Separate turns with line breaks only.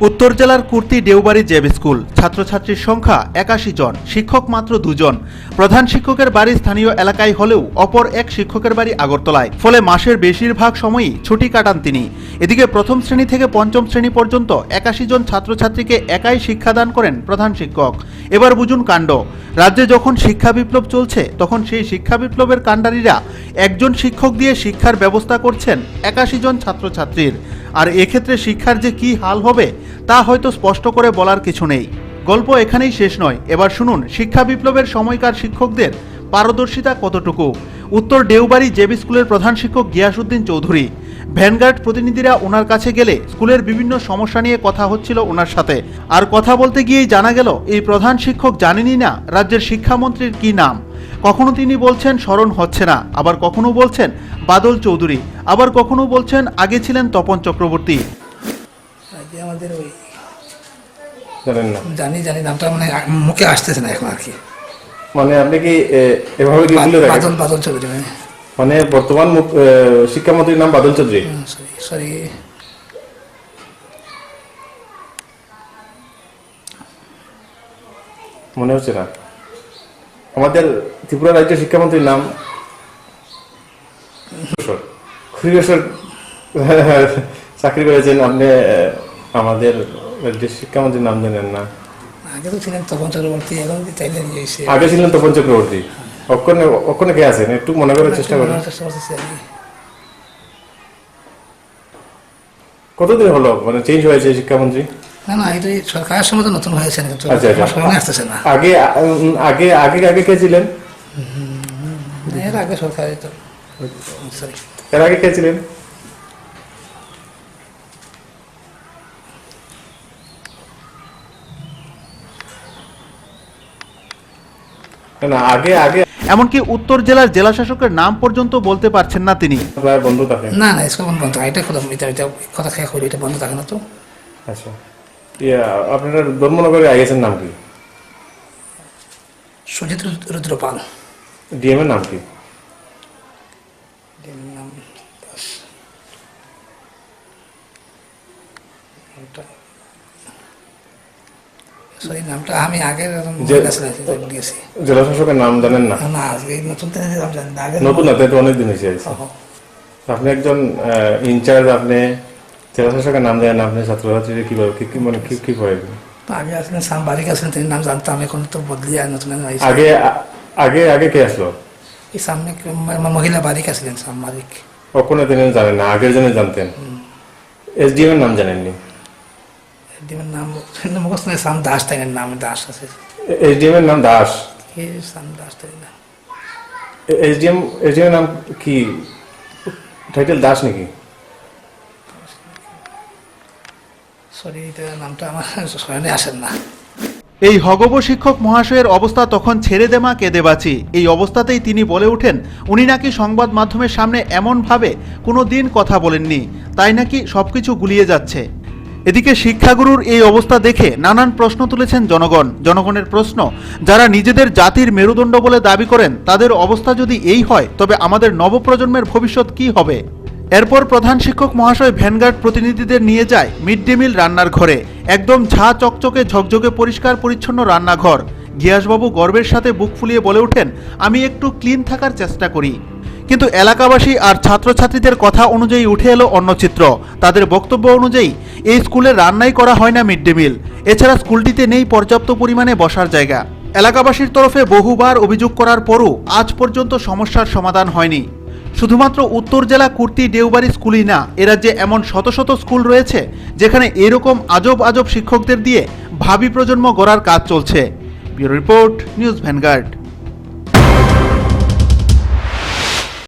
উত্তর জেলার কুর্তি দেওবাড়ি জেব স্কুল। ছাত্রছাত্রীর সংখ্যা একাশি জন, শিক্ষক মাত্র দুজন। প্রধান শিক্ষকের বাড়ি স্থানীয় এলাকায় হলেও অপর এক শিক্ষকের বাড়ি আগরতলায়। ফলে মাসের বেশিরভাগ সময়ই ছুটি কাটান তিনি। এদিকে প্রথম শ্রেণি থেকে পঞ্চম শ্রেণি পর্যন্ত একাশি জন ছাত্রছাত্রীকে একাই শিক্ষাদান করেন প্রধান শিক্ষক। এবার বুঝুন কাণ্ড। রাজ্যে যখন শিক্ষা বিপ্লব চলছে, তখন সেই শিক্ষা বিপ্লবের কাণ্ডারীরা একজন শিক্ষক দিয়ে শিক্ষার ব্যবস্থা করছেন একাশি জন ছাত্রছাত্রীর। আর এক্ষেত্রে শিক্ষার যে কি হাল হবে তা হয়তো স্পষ্ট করে বলার কিছু নেই। গল্প এখানেই শেষ নয়। এবার শুনুন, শিক্ষা বিপ্লবের সময়কার শিক্ষকদের পারদর্শিতা কতটুকু? উত্তর ডেউবাড়ি জেবি স্কুলের প্রধান শিক্ষক গিয়াসুদ্দিন চৌধুরী। ভ্যানগার্ড প্রতিনিধিরা ওনার কাছে গেলে স্কুলের বিভিন্ন সমস্যা নিয়ে কথা হচ্ছিল ওনার সাথে। আর কথা বলতে গিয়েই জানা গেল, এই প্রধান শিক্ষক জানেনই না রাজ্যের শিক্ষামন্ত্রীর কি নাম। কখনো তিনি বলছেন, স্মরণ হচ্ছে না। আবার কখনো বলছেন, বাদল চৌধুরী। আবার কখনো বলছেন, আগে ছিলেন তপন চক্রবর্তী।
আমাদের ওই জানি জানি নামটা মানে মুখে আসতেছে না এখন আর কি।
মানে আপনি কি এভাবে কি
বাদল
রাখেন
বাদল চৌধুরী মানে।
মানে বর্তমান শিক্ষামন্ত্রীর নাম বাদল চৌধুরী?
সরি
মনে হচ্ছে না। আমাদের ত্রিপুরা রাজ্যের শিক্ষামন্ত্রীর নাম খুরিবেশ্বর চাকরি করেছেন আপনি আমাদের রাজ্যের শিক্ষামন্ত্রীর নাম জানেন না?
আগে তো ছিলেন তপন চক্রবর্তী এখন চাইলে নিয়ে এসে
আগে ছিলেন তপন চক্রবর্তী। অক্ষণে অক্ষণে কে আছেন? একটু মনে করার চেষ্টা করেন। কতদিন হলো? মানে চেঞ্জ হয়েছে শিক্ষামন্ত্রী
না না এটা সরকারের সময় তো নতুন হয়েছে
আচ্ছা, আচ্ছা।
স্মরণে আসতেছে না।
আগে আগে আগে আগে কে ছিলেন?
এর আগে সরকার তো।
এর আগে কে ছিলেন? না, আগে আগে।
এমনকি উত্তর জেলার জেলা শাসকের নাম পর্যন্ত বলতে পারছেন না তিনি।
বন্ধ থাকে।
না না এসব বন্ধ থাকে এটা কথা এটা এটা কথা খেয়ে করি এটা বন্ধ থাকে না তো।
আচ্ছা। ইয়া আপনারা ধর্মনগরে আইএসের নাম কি?
সুজিত রুদ্রপাল।
ডিএম এর নাম কি?
নাম সরি নামটা আমি
যে-
দিয়েছি
জেলা শাসকের নাম জানেন না?
না আজকে নতুন দিনে নাম না আগে
নতুন হাতে তো অনেকদিন হয়েছে আপনি একজন ইনচার্জ আপনি জেলা শাসকের নাম জানেন না, আপনি ছাত্রছাত্রীদের কীভাবে কি কি মানে কি কি করে
আগে আসলেন সাম বারিক আসলেন তিনি নাম জানতাম এখন তো বদলি আর নতুন
আগে আগে আগে কে আসলো?
এই সামনে কি মহিলা বারিক আসলেন সাম বারিক
কখনো তিনি জানেন না আগের জন্য জানতেন। এসডিএম এর নাম জানেননি?
দিবেন নাম মুখস্থ নেই সাম দাস তাই নাম দাস আছে।
এসডিএম এর নাম দাস?
কে সাম দাস তাই না?
এসডিএম এসডিএম এর নাম কি? টাইটেল দাস নাকি?
সরি এটা নামটা আমার স্মরণে আসেন না।
এই হগব শিক্ষক মহাশয়ের অবস্থা তখন ছেড়ে দেমা কেঁদে বাঁচি। এই অবস্থাতেই তিনি বলে ওঠেন উনি নাকি সংবাদ মাধ্যমের সামনে এমনভাবে কোনো দিন কথা বলেননি তাই নাকি সবকিছু গুলিয়ে যাচ্ছে? এদিকে শিক্ষাগুরুর এই অবস্থা দেখে নানান প্রশ্ন তুলেছেন জনগণ। জনগণের প্রশ্ন, যারা নিজেদের জাতির মেরুদণ্ড বলে দাবি করেন, তাদের অবস্থা যদি এই হয়, তবে আমাদের নবপ্রজন্মের ভবিষ্যৎ কি হবে? এরপর প্রধান শিক্ষক মহাশয় ভ্যানগার্ড প্রতিনিধিদের নিয়ে যায় মিড ডে মিল রান্নার ঘরে। একদম ঝা চকচকে ঝকঝকে পরিষ্কার পরিচ্ছন্ন রান্নাঘর। গিয়াসবাবু গর্বের সাথে বুক ফুলিয়ে বলে ওঠেন, আমি একটু ক্লিন থাকার চেষ্টা করি। কিন্তু এলাকাবাসী আর ছাত্রছাত্রীদের কথা অনুযায়ী উঠে এলো অন্য চিত্র। তাদের বক্তব্য অনুযায়ী, এই স্কুলে রান্নাই করা হয় না মিড ডে মিল। এছাড়া স্কুলটিতে নেই পর্যাপ্ত পরিমাণে বসার জায়গা। এলাকাবাসীর তরফে বহুবার অভিযোগ করার পরও আজ পর্যন্ত সমস্যার সমাধান হয়নি। শুধুমাত্র উত্তর জেলা কুর্তি ডেউবাড়ি স্কুলই না, এ রাজ্যে এমন শত শত স্কুল রয়েছে, যেখানে এরকম আজব আজব শিক্ষকদের দিয়ে ভাবি প্রজন্ম গড়ার কাজ চলছে। Bureau report, news Vanguard.